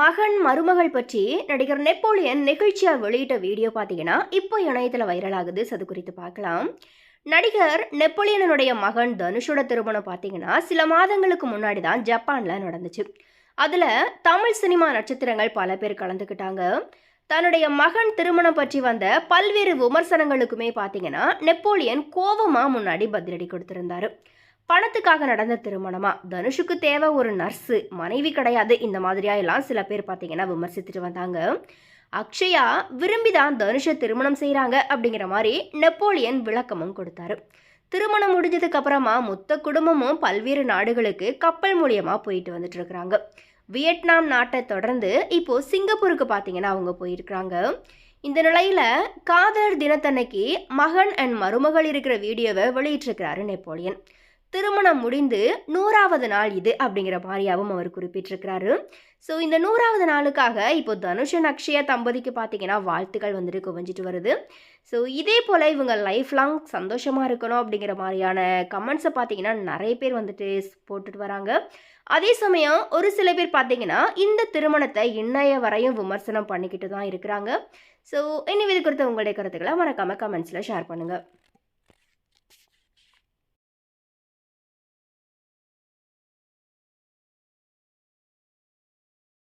மகன் மருமகள் பற்றி நடிகர் நெப்போலியன் நிகழ்ச்சியாக வெளியிட்ட வீடியோ பார்த்தீங்கன்னா இப்போ இணையத்தில் வைரல் ஆகுது. அது குறித்து பார்க்கலாம். நடிகர் நெப்போலியனுடைய மகன் தனுஷோட திருமணம் பார்த்தீங்கன்னா சில மாதங்களுக்கு முன்னாடி தான் ஜப்பானில் நடந்துச்சு. அதில் தமிழ் சினிமா நட்சத்திரங்கள் பல பேர் கலந்துக்கிட்டாங்க. தன்னுடைய மகன் திருமணம் பற்றி வந்த பல்வேறு விமர்சனங்களுக்குமே பார்த்தீங்கன்னா நெப்போலியன் கோவமாக முன்னாடி பதிலடி கொடுத்துருந்தாரு. பணத்துக்காக நடந்த திருமணமா? தனுஷுக்கு தேவை ஒரு நர்ஸு. மனைவி கிடையாது. இந்த மாதிரியா எல்லாம் சில பேர் பார்த்தீங்கன்னா விமர்சித்துட்டு வந்தாங்க. அக்ஷயா விரும்பி தான் தனுஷை திருமணம் செய்கிறாங்க அப்படிங்கிற மாதிரி நெப்போலியன் விளக்கமும் கொடுத்தாரு. திருமணம் முடிஞ்சதுக்கு அப்புறமா மொத்த குடும்பமும் பல்வேறு நாடுகளுக்கு கப்பல் மூலியமாக போயிட்டு வந்துட்டு இருக்கிறாங்க. வியட்நாம் நாட்டை தொடர்ந்து இப்போ சிங்கப்பூருக்கு பார்த்தீங்கன்னா அவங்க போயிருக்கிறாங்க. இந்த நிலையில காதலர் தினத்தன்னைக்கு மகன் அண்ட் மருமகள் இருக்கிற வீடியோவை வெளியிட்டிருக்கிறாரு நெப்போலியன். திருமணம் முடிந்து நூறாவது நாள் இது அப்படிங்கிற மாதிரியாகவும் அவர் குறிப்பிட்டிருக்கிறாரு. ஸோ இந்த நூறாவது நாளுக்காக இப்போ தனுஷன் அக்ஷயா தம்பதிக்கு பார்த்தீங்கன்னா வாழ்த்துக்கள் வந்துட்டு குவிஞ்சிட்டு வருது. ஸோ இதே போல் இவங்க லைஃப் லாங் சந்தோஷமாக இருக்கணும் அப்படிங்கிற மாதிரியான கமெண்ட்ஸை பார்த்தீங்கன்னா நிறைய பேர் வந்துட்டு போட்டுட்டு வராங்க. அதே சமயம் ஒரு சில பேர் பார்த்தீங்கன்னா இந்த திருமணத்தை இன்னைய வரையும் விமர்சனம் பண்ணிக்கிட்டு தான் இருக்கிறாங்க. ஸோ இனி இது குறித்த உங்களுடைய கருத்துக்களை மறக்காமல் கமெண்ட்ஸில் ஷேர் பண்ணுங்கள்